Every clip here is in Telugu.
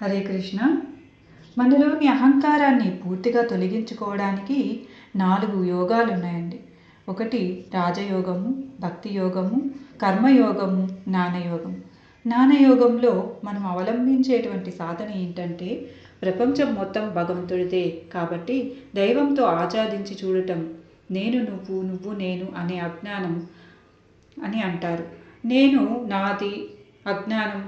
హరే కృష్ణ. మనలోని అహంకారాన్ని పూర్తిగా తొలగించుకోవడానికి నాలుగు యోగాలు ఉన్నాయండి ఒకటి రాజయోగము భక్తి యోగము కర్మయోగము జ్ఞానయోగం. జ్ఞానయోగంలో మనం అవలంబించేటువంటి సాధన ఏంటంటే ప్రపంచం మొత్తం భగవంతుడిదే కాబట్టి దైవంతో ఆచాదించి చూడటం. నేను నువ్వు నువ్వు నేను అనే అజ్ఞానం అని అంటారు. నేను నాది అజ్ఞానం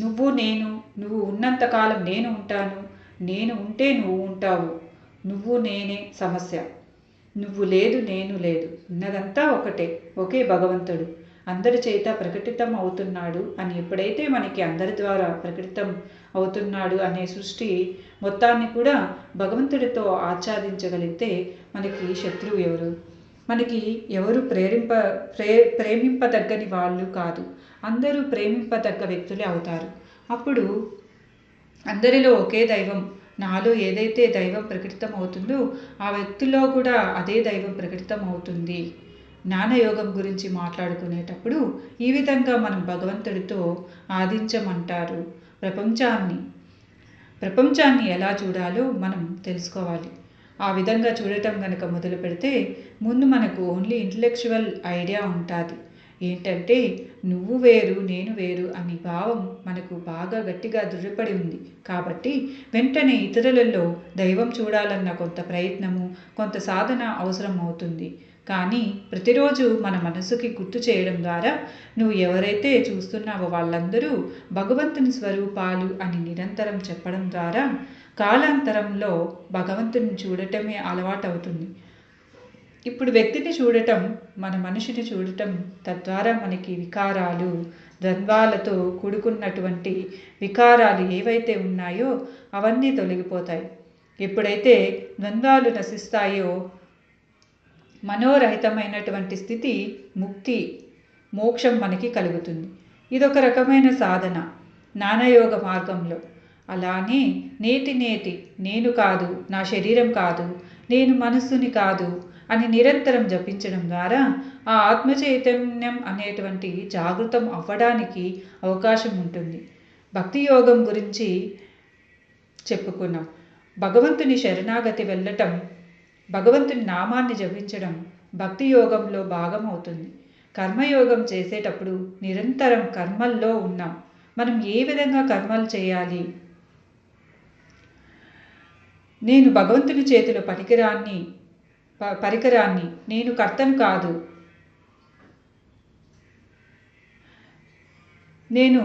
నువ్వు నేను నువ్వు ఉన్నంతకాలం నేను ఉంటాను నేను ఉంటే నువ్వు ఉంటావు. నువ్వు నేనే సమస్య. నువ్వు లేదు నేను లేదు. ఉన్నదంతా ఒకటే ఒకే భగవంతుడు. అందరి చేత ప్రకటితం అవుతున్నాడు అని ఎప్పుడైతే మనకి అందరి ద్వారా ప్రకటితం అవుతున్నాడు అనే సృష్టి మొత్తాన్ని కూడా భగవంతుడితో ఆచ్ఛాదించగలిగితే మనకి శత్రువు ఎవరు? మనకి ఎవరు ప్రేరింప ప్రే ప్రేమింపదగ్గని వాళ్ళు కాదు. అందరూ ప్రేమింపదగ్గ వ్యక్తులే అవుతారు. అప్పుడు అందరిలో ఒకే దైవం నాలో ఏదైతే దైవం ప్రకటితం అవుతుందో ఆ వ్యక్తిలో కూడా అదే దైవం ప్రకటితం అవుతుంది జ్ఞానయోగం గురించి మాట్లాడుకునేటప్పుడు ఈ విధంగా మనం భగవంతుడితో ఆదించమంటారు ప్రపంచాన్ని ప్రపంచాన్ని ఎలా చూడాలో మనం తెలుసుకోవాలి. ఆ విధంగా చూడటం కనుక మొదలు పెడితే ముందు మనకు ఓన్లీ ఇంటలెక్చువల్ ఐడియా ఉంటుంది. ఏంటంటే నువ్వు వేరు నేను వేరు అనే భావం మనకు బాగా గట్టిగా దృఢపడి ఉంది. కాబట్టి వెంటనే ఇతరులలో దైవం చూడాలన్న కొంత ప్రయత్నము కొంత సాధన అవసరం అవుతుంది. కానీ ప్రతిరోజు మన మనసుకి గుర్తు చేయడం ద్వారా నువ్వు ఎవరైతే చూస్తున్నావో వాళ్ళందరూ భగవంతుని స్వరూపాలు అని నిరంతరం చెప్పడం ద్వారా కాలాంతరంలో భగవంతుని చూడటమే అలవాటు అవుతుంది ఇప్పుడు వ్యక్తిని చూడటం మన మనిషిని చూడటం తద్వారా మనకి వికారాలు ద్వంద్వాలతో కూడుకున్నటువంటి వికారాలు ఏవైతే ఉన్నాయో అవన్నీ తొలగిపోతాయి. ఎప్పుడైతే ద్వంద్వాలు నశిస్తాయో మనోరహితమైనటువంటి స్థితి ముక్తి మోక్షం మనకి కలుగుతుంది. ఇదొక రకమైన సాధన జ్ఞానయోగ మార్గంలో. అలానే నేటి నేటి నేను కాదు నా శరీరం కాదు నేను మనస్సుని కాదు అని నిరంతరం జపించడం ద్వారా ఆ ఆత్మ చైతన్యం అనేటువంటి జాగృతం అవ్వడానికి అవకాశం ఉంటుంది. భక్తి యోగం గురించి చెప్పుకున్నాం. భగవంతుని శరణాగతి వెళ్ళటం భగవంతుని నామాన్ని జపించడం భక్తి యోగంలో భాగం అవుతుంది. కర్మయోగం చేసేటప్పుడు నిరంతరం కర్మల్లో ఉన్నాం. మనం ఏ విధంగా కర్మలు చేయాలి? నేను భగవంతుని చేతిలో పనికిరాన్ని పరికరాన్ని. నేను కర్తను కాదు. నేను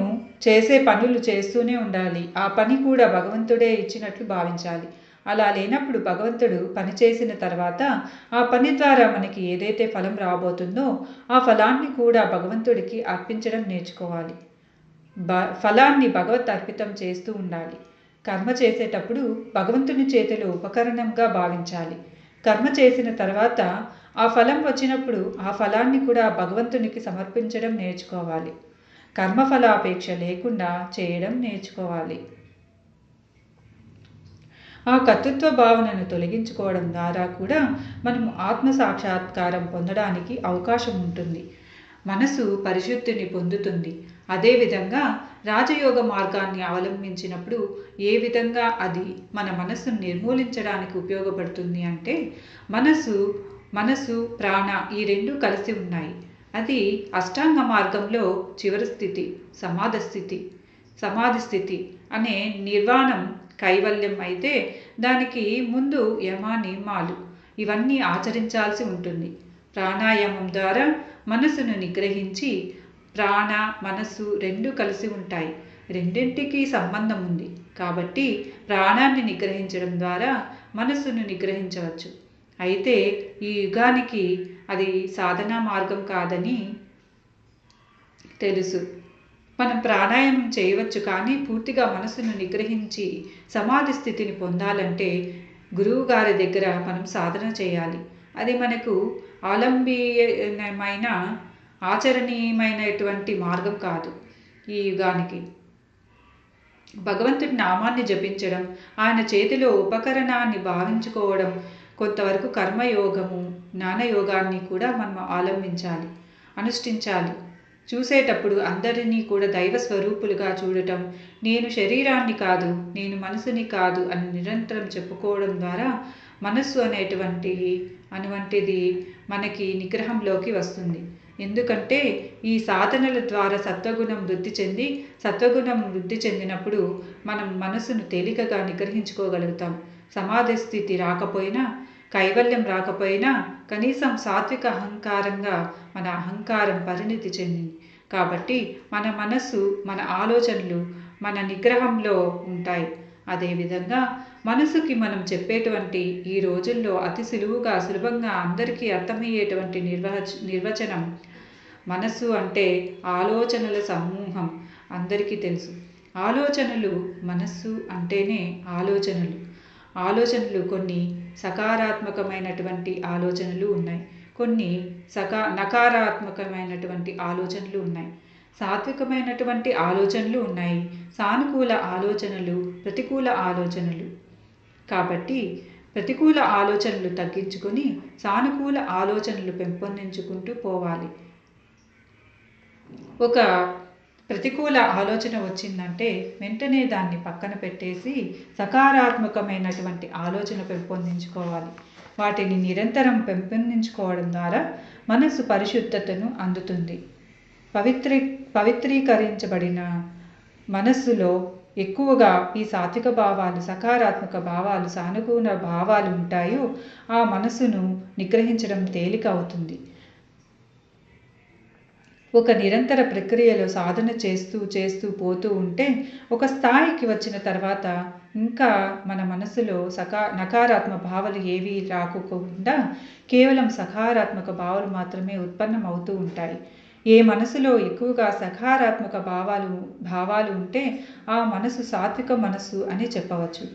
చేసే పనులు చేస్తూనే ఉండాలి. ఆ పని కూడా భగవంతుడే ఇచ్చినట్లు భావించాలి. అలా లేనప్పుడు భగవంతుడు పని చేసిన తర్వాత ఆ పని ద్వారా మనకి ఏదైతే ఫలం రాబోతుందో ఆ ఫలాన్ని కూడా భగవంతుడికి అర్పించడం నేర్చుకోవాలి. బ ఫలాన్ని భగవత్ అర్పితం చేస్తూ ఉండాలి. కర్మ చేసేటప్పుడు భగవంతుని చేతిలో ఉపకరణంగా భావించాలి. కర్మ చేసిన తర్వాత ఆ ఫలం వచ్చినప్పుడు ఆ ఫలాన్ని కూడా భగవంతునికి సమర్పించడం నేర్చుకోవాలి. కర్మఫలాపేక్ష లేకుండా చేయడం నేర్చుకోవాలి. ఆ కర్తృత్వ భావనను తొలగించుకోవడం ద్వారా కూడా మనం ఆత్మ సాక్షాత్కారం పొందడానికి అవకాశం ఉంటుంది. మనసు పరిశుద్ధిని పొందుతుంది. అదేవిధంగా రాజయోగ మార్గాన్ని అవలంబించినప్పుడు ఏ విధంగా అది మన మనస్సును నిర్మూలించడానికి ఉపయోగపడుతుంది అంటే మనసు మనసు ప్రాణ ఈ రెండు కలిసి ఉన్నాయి. అది అష్టాంగ మార్గంలో చివరి స్థితి సమాధ స్థితి సమాధి స్థితి అనే నిర్వాణం కైవల్యం అయితే దానికి ముందు యమ నియమాలు ఇవన్నీ ఆచరించాల్సి ఉంటుంది. ప్రాణాయామం ద్వారా మనసును నిగ్రహించి ప్రాణ మనస్సు రెండు కలిసి ఉంటాయి. రెండింటికి సంబంధం ఉంది. కాబట్టి ప్రాణాన్ని నిగ్రహించడం ద్వారా మనస్సును నిగ్రహించవచ్చు. అయితే ఈ యుగానికి అది సాధనా మార్గం కాదని తెలుసు. మనం ప్రాణాయామం చేయవచ్చు కానీ పూర్తిగా మనసును నిగ్రహించి సమాధి స్థితిని పొందాలంటే గురువు గారి దగ్గర మనం సాధన చేయాలి. అది మనకు ఆలంబీయమైన ఆచరణీయమైనటువంటి మార్గం కాదు ఈ యుగానికి. భగవంతుడి నామాన్ని జపించడం ఆయన చేతిలో ఉపకరణాన్ని భావించుకోవడం కొంతవరకు కర్మయోగము జ్ఞానయోగాన్ని కూడా మనం ఆలంబించాలి అనుష్ఠించాలి. చూసేటప్పుడు అందరినీ కూడా దైవ స్వరూపులుగా చూడటం నేను శరీరాన్ని కాదు నేను మనసుని కాదు అని నిరంతరం చెప్పుకోవడం ద్వారా మనస్సు అనేటువంటి అటువంటిది మనకి నిగ్రహంలోకి వస్తుంది. ఎందుకంటే ఈ సాధనల ద్వారా సత్వగుణం వృద్ధి చెంది సత్వగుణం వృద్ధి చెందినప్పుడు మనం మనసును తేలికగా నిగ్రహించుకోగలుగుతాం. సమాధి స్థితి రాకపోయినా కైవల్యం రాకపోయినా కనీసం సాత్విక అహంకారంగా మన అహంకారం పరిణితి చెందింది కాబట్టి మన మనస్సు మన ఆలోచనలు మన నిగ్రహంలో ఉంటాయి. అదేవిధంగా మనసుకి మనం చెప్పేటువంటి ఈ రోజుల్లో అతి సులువుగా సులభంగా అందరికీ అర్థమయ్యేటువంటి నిర్వచ నిర్వచనం మనస్సు అంటే ఆలోచనల సమూహం. అందరికీ తెలుసు. ఆలోచనలు మనస్సు అంటేనే ఆలోచనలు. ఆలోచనలు కొన్ని సకారాత్మకమైనటువంటి ఆలోచనలు ఉన్నాయి. కొన్ని సకా నకారాత్మకమైనటువంటి ఆలోచనలు ఉన్నాయి. సాత్వికమైనటువంటి ఆలోచనలు ఉన్నాయి. సానుకూల ఆలోచనలు ప్రతికూల ఆలోచనలు. కాబట్టి ప్రతికూల ఆలోచనలు తగ్గించుకొని సానుకూల ఆలోచనలు పెంపొందించుకుంటూ పోవాలి. ఒక ప్రతికూల ఆలోచన వచ్చిందంటే వెంటనే దాన్ని పక్కన పెట్టేసి సకారాత్మకమైనటువంటి ఆలోచన పెంపొందించుకోవాలి. వాటిని నిరంతరం పెంపొందించుకోవడం ద్వారా మనసు పరిశుద్ధతను అందుతుంది. పవిత్రీ పవిత్రీకరించబడిన మనస్సులో ఎక్కువగా ఈ సాత్విక భావాలు సకారాత్మక భావాలు సానుకూల భావాలు ఉంటాయో ఆ మనస్సును నిగ్రహించడం తేలిక అవుతుంది. ఒక నిరంతర ప్రక్రియలో సాధన చేస్తూ చేస్తూ పోతూ ఉంటే ఒక స్థాయికి వచ్చిన తర్వాత ఇంకా మన మనసులో సకా నకారాత్మక భావాలు ఏవి రాకోకుండా కేవలం సకారాత్మక భావాలు మాత్రమే ఉత్పన్నం అవుతూ ఉంటాయి. ఏ మనసులో ఎక్కువగా సకారాత్మక భావాలు భావాలు ఉంటే ఆ మనసు సాత్విక మనసు అని చెప్పవచ్చు.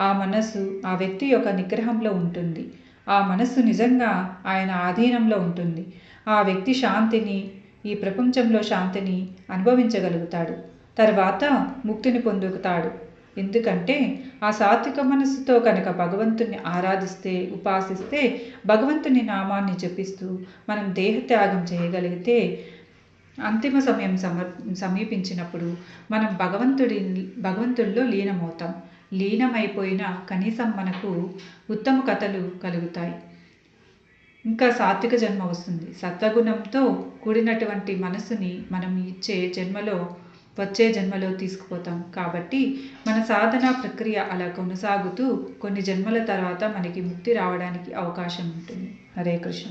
ఆ మనసు ఆ వ్యక్తి యొక్క నిగ్రహంలో ఉంటుంది. ఆ మనస్సు నిజంగా ఆయన ఆధీనంలో ఉంటుంది. ఆ వ్యక్తి శాంతిని ఈ ప్రపంచంలో శాంతిని అనుభవించగలుగుతాడు. తర్వాత ముక్తిని పొందుతాడు. ఎందుకంటే ఆ సాత్విక మనస్సుతో కనుక భగవంతుని ఆరాధిస్తే ఉపాసిస్తే భగవంతుని నామాన్ని జపిస్తూ మనం దేహత్యాగం చేయగలిగితే అంతిమ సమయం సమర్ సమీపించినప్పుడు మనం భగవంతుడి భగవంతుల్లో లీనమవుతాం. లీనమైపోయినా కనీసం మనకు ఉత్తమ కథలు కలుగుతాయి. ఇంకా సాత్విక జన్మ వస్తుంది. సత్వగుణంతో కూడినటువంటి మనసుని మనం ఇచ్చే జన్మలో వచ్చే జన్మలో తీసుకుపోతాం. కాబట్టి మన సాధన ప్రక్రియ అలా కొనసాగుతూ కొన్ని జన్మల తర్వాత మనకి ముక్తి రావడానికి అవకాశం ఉంటుంది. హరే కృష్ణ.